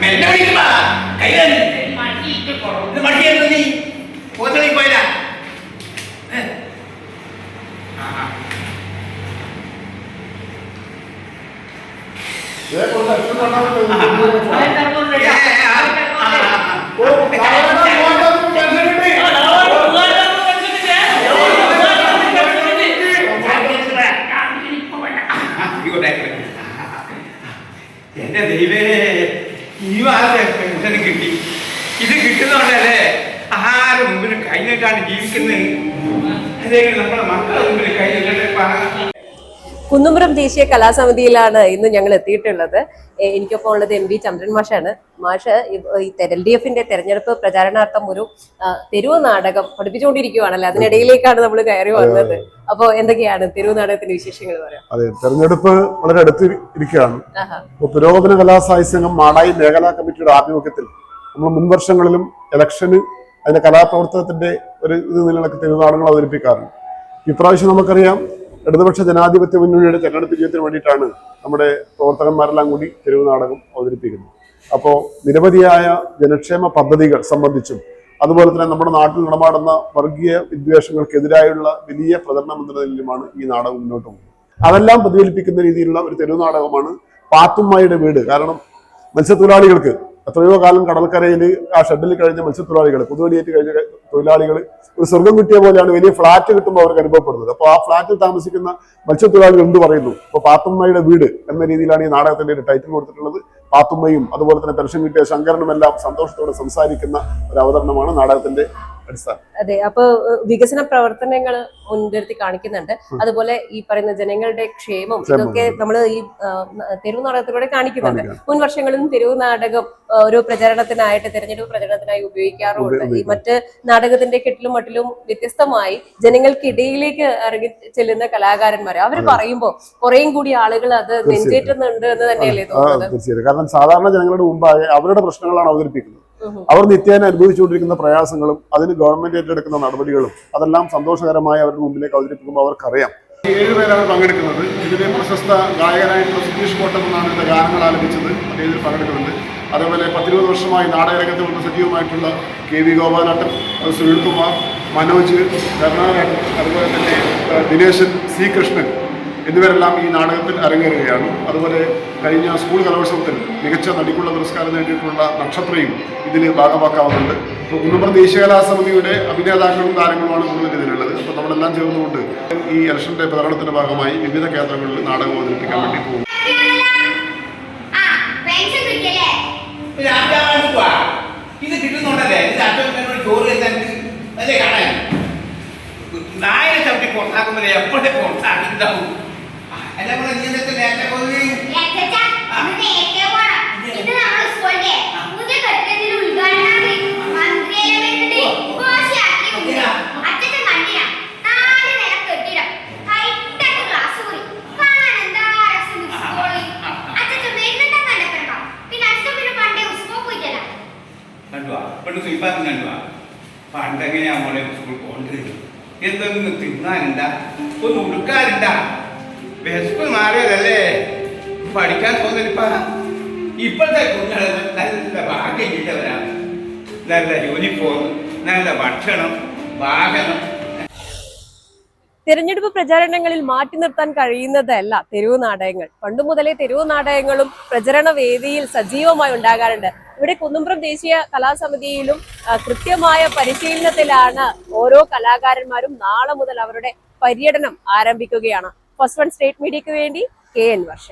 മെല്ലെ വിളിക്കുമ്പോ കയ്യിലാണ് ഇത് മടിയായിരുന്നു നീ പോത്തളി പോയല്ല എന്റെ ദൈവേ ഈ മാസം പെൻഷൻ കിട്ടി. ഇത് കിട്ടുന്നോണ്ടല്ലേ ആരും മുമ്പിൽ കഴിഞ്ഞിട്ടാണ് ജീവിക്കുന്നത്? അതേ നമ്മുടെ മക്കളെ മുമ്പിൽ കഴിഞ്ഞിട്ട് കുന്നുംപുറം ദേശീയ കലാസമിതിയിലാണ് ഇന്ന് ഞങ്ങൾ എത്തിയിട്ടുള്ളത്. എനിക്കൊപ്പം ഉള്ളത് എം വി ചന്ദ്രൻ മാഷാണ്. മാഷ് ഈ എൽ ഡി എഫിന്റെ തെരഞ്ഞെടുപ്പ് പ്രചാരണാർത്ഥം ഒരു തെരുവ് നാടകം പഠിപ്പിച്ചുകൊണ്ടിരിക്കുകയാണല്ലോ അതിനിടയിലേക്കാണ് നമ്മൾ കയറി വന്നത്. അപ്പോ എന്തൊക്കെയാണ് തെരുവ് നാടകത്തിന്റെ വിശേഷങ്ങൾ പറയാം? അതെ തെരഞ്ഞെടുപ്പ് വളരെ അടുത്ത് ഇരിക്കുകയാണ്. പുരോഗമന കലാസാഹിത്യ സംഘം മാടായി മേഖലാ കമ്മിറ്റിയുടെ ആഭിമുഖ്യത്തിൽ നമ്മൾ മുൻ വർഷങ്ങളിലും ഇലക്ഷന് അതിന്റെ കലാപ്രവർത്തനത്തിന്റെ ഒരു ഇത് നിലനിൽക്കുന്ന തെരുവ് നാടകങ്ങൾ അവതരിപ്പിക്കാറുണ്ട്. ഇപ്രാവശ്യം നമുക്കറിയാം ഇടതുപക്ഷ ജനാധിപത്യ മുന്നണിയുടെ തെരഞ്ഞെടുപ്പ് വിജയത്തിന് വേണ്ടിയിട്ടാണ് നമ്മുടെ പ്രവർത്തകന്മാരെല്ലാം കൂടി തെരുവ് നാടകം അവതരിപ്പിക്കുന്നത്. അപ്പോൾ നിരവധിയായ ജനക്ഷേമ പദ്ധതികൾ സംബന്ധിച്ചും അതുപോലെ തന്നെ നമ്മുടെ നാട്ടിൽ നടമാടുന്ന വർഗീയ വിദ്വേഷങ്ങൾക്കെതിരായുള്ള വലിയ പ്രചരണം എന്ന ഈ നാടകം മുന്നോട്ട് പോകുന്നത്. അതെല്ലാം പ്രതിഫലിപ്പിക്കുന്ന രീതിയിലുള്ള ഒരു തെരുവ് നാടകമാണ് പാത്തുമ്മയുടെ വീട്. കാരണം മത്സ്യത്തൊഴിലാളികൾക്ക് എത്രയോ കാലം കടൽക്കരയിൽ ആ ഷെഡിൽ കഴിഞ്ഞ മത്സ്യത്തൊഴിലാളികൾ പുതുവടിയേറ്റ് കഴിഞ്ഞ തൊഴിലാളികൾ ഒരു സ്വർഗം കിട്ടിയ പോലെയാണ് വലിയ ഫ്ലാറ്റ് കിട്ടുമ്പോൾ അവർക്ക് അനുഭവപ്പെടുന്നത്. അപ്പോൾ ആ ഫ്ലാറ്റിൽ താമസിക്കുന്ന മത്സ്യത്തൊഴിലാളികൾ എന്ത് പറയുന്നു? അപ്പോൾ പാത്തുമ്മയുടെ വീട് എന്ന രീതിയിലാണ് ഈ നാടകത്തിന്റെ ഒരു ടൈറ്റിൽ കൊടുത്തിട്ടുള്ളത്. പാത്തുമ്മയും അതുപോലെ തന്നെ പെൻഷൻ കിട്ടിയ ശങ്കരനും എല്ലാം സന്തോഷത്തോടെ സംസാരിക്കുന്ന ഒരു അവതരണമാണ് നാടകത്തിന്റെ അതെ അപ്പൊ വികസന പ്രവർത്തനങ്ങൾ മുൻനിർത്തി കാണിക്കുന്നുണ്ട്. അതുപോലെ ഈ പറയുന്ന ജനങ്ങളുടെ ക്ഷേമം. ഇതൊക്കെ നമ്മൾ ഈ തെരുവ് നാടകത്തിലൂടെ കാണിക്കുന്നുണ്ട്. മുൻ വർഷങ്ങളിലും തെരുവ് നാടകം ഒരു പ്രചരണത്തിനായിട്ട് തെരഞ്ഞെടുപ്പ് പ്രചരണത്തിനായി ഉപയോഗിക്കാറുണ്ട് ഈ. മറ്റ് നാടകത്തിന്റെ കെട്ടിലും മട്ടിലും വ്യത്യസ്തമായി ജനങ്ങൾക്കിടയിലേക്ക് ഇറങ്ങി ചെല്ലുന്ന കലാകാരന്മാർ അവർ പറയുമ്പോൾ കുറേയും കൂടി ആളുകൾ അത് നെഞ്ചേറ്റുന്നുണ്ട് എന്ന് തന്നെയല്ലേ തോന്നുന്നത്? കാരണം സാധാരണ ജനങ്ങളുടെ മുമ്പാകെ അവരുടെ പ്രശ്നങ്ങളാണ് അവതരിപ്പിക്കുന്നത്. അവർ നിത്യേന അനുഭവിച്ചുകൊണ്ടിരിക്കുന്ന പ്രയാസങ്ങളും അതിന് ഗവൺമെന്റ് ഏറ്റെടുക്കുന്ന നടപടികളും അതെല്ലാം സന്തോഷകരമായി അവരുടെ മുമ്പിലേക്ക് അവതരിപ്പിക്കുമ്പോൾ അവർക്കറിയാം. ഏഴുപേരാണ് പങ്കെടുക്കുന്നത്. ഇതിലെ പ്രശസ്ത ഗായകനായിട്ടുള്ള സുധീഷ് കോട്ടം എന്നാണ് ഇതിന്റെ ഗാനങ്ങൾ ആലപിച്ചത് അദ്ദേഹം ഇതിൽ പങ്കെടുക്കുന്നുണ്ട്. അതേപോലെ പത്തിരുപത് വർഷമായി നാടകരംഗത്ത് കൊണ്ട് സജീവമായിട്ടുള്ള കെ വി ഗോപാലട്ടൻ സുനിൽകുമാർ മനോജ് കരുണാകരൻ അതുപോലെ തന്നെ ദിനേശൻ സി കൃഷ്ണൻ എന്നിവരെല്ലാം ഈ നാടകത്തിൽ അരങ്ങേറുകയാണ്. അതുപോലെ കഴിഞ്ഞ സ്കൂൾ കലോത്സവത്തിൽ മികച്ച നടിക്കുള്ള പുരസ്കാരം നേടിയിട്ടുള്ള നക്ഷത്രയും ഇതിൽ ഭാഗമാക്കാവുന്നുണ്ട്. ഇപ്പോൾ കുന്നുമ്പുറം ദേശീയകലാ സമിതിയുടെ അഭിനേതാക്കളും താരങ്ങളുമാണ് കൂടുതൽ ഇതിലുള്ളത്. അപ്പോൾ നമ്മളെല്ലാം ചേർന്നുകൊണ്ട് ഈ ഇലക്ഷന്റെ പ്രകടനത്തിന്റെ ഭാഗമായി വിവിധ കേന്ദ്രങ്ങളിൽ നാടകം അവതരിപ്പിക്കാൻ വേണ്ടി പോകും ഇത് കിട്ടുന്നുണ്ടല്ലേ ഇത് അച്ഛനോട് ചോറ് കഴിച്ചാൽ അല്ലേ കാണാൻ നായനെ ചവിട്ടി പുറത്താക്കുമ്പോൾ എപ്പോഴേ പുറത്താക്കിണ്ടാവും കണ്ടുവാ പണ്ടെങ്ങനെയാ മോളെ സ്കൂൾ പോകേണ്ടത് എന്തൊന്നും തിന്നാനുണ്ട ഒന്ന് ഉടുക്കാനുണ്ട. വിശപ്പ് മാറിയതല്ലേ? പഠിക്കാൻ തോന്നിപ്പ ഇപ്പോഴത്തെ കുഞ്ഞുങ്ങൾ നല്ല ഭാഗ്യം കിട്ടവരാണ് നല്ല യൂണിഫോം നല്ല ഭക്ഷണം വാഹനം. തെരഞ്ഞെടുപ്പ് പ്രചാരണങ്ങളിൽ മാറ്റി നിർത്താൻ കഴിയുന്നതല്ല തെരുവ് നാടകങ്ങൾ. പണ്ടു മുതലേ തെരുവ് നാടകങ്ങളും പ്രചരണ വേദിയിൽ സജീവമായി ഉണ്ടാകാറുണ്ട്. ഇവിടെ കുന്നുംപുറം ദേശീയ കലാസമിതിയിലും കൃത്യമായ പരിശീലനത്തിലാണ് ഓരോ കലാകാരന്മാരും നാളെ മുതൽ അവരുടെ പര്യടനം ആരംഭിക്കുകയാണ്. ഫസ്റ്റ് വൺ സ്റ്റേറ്റ് മീഡിയക്ക് വേണ്ടി കെ എൻ വർഷ.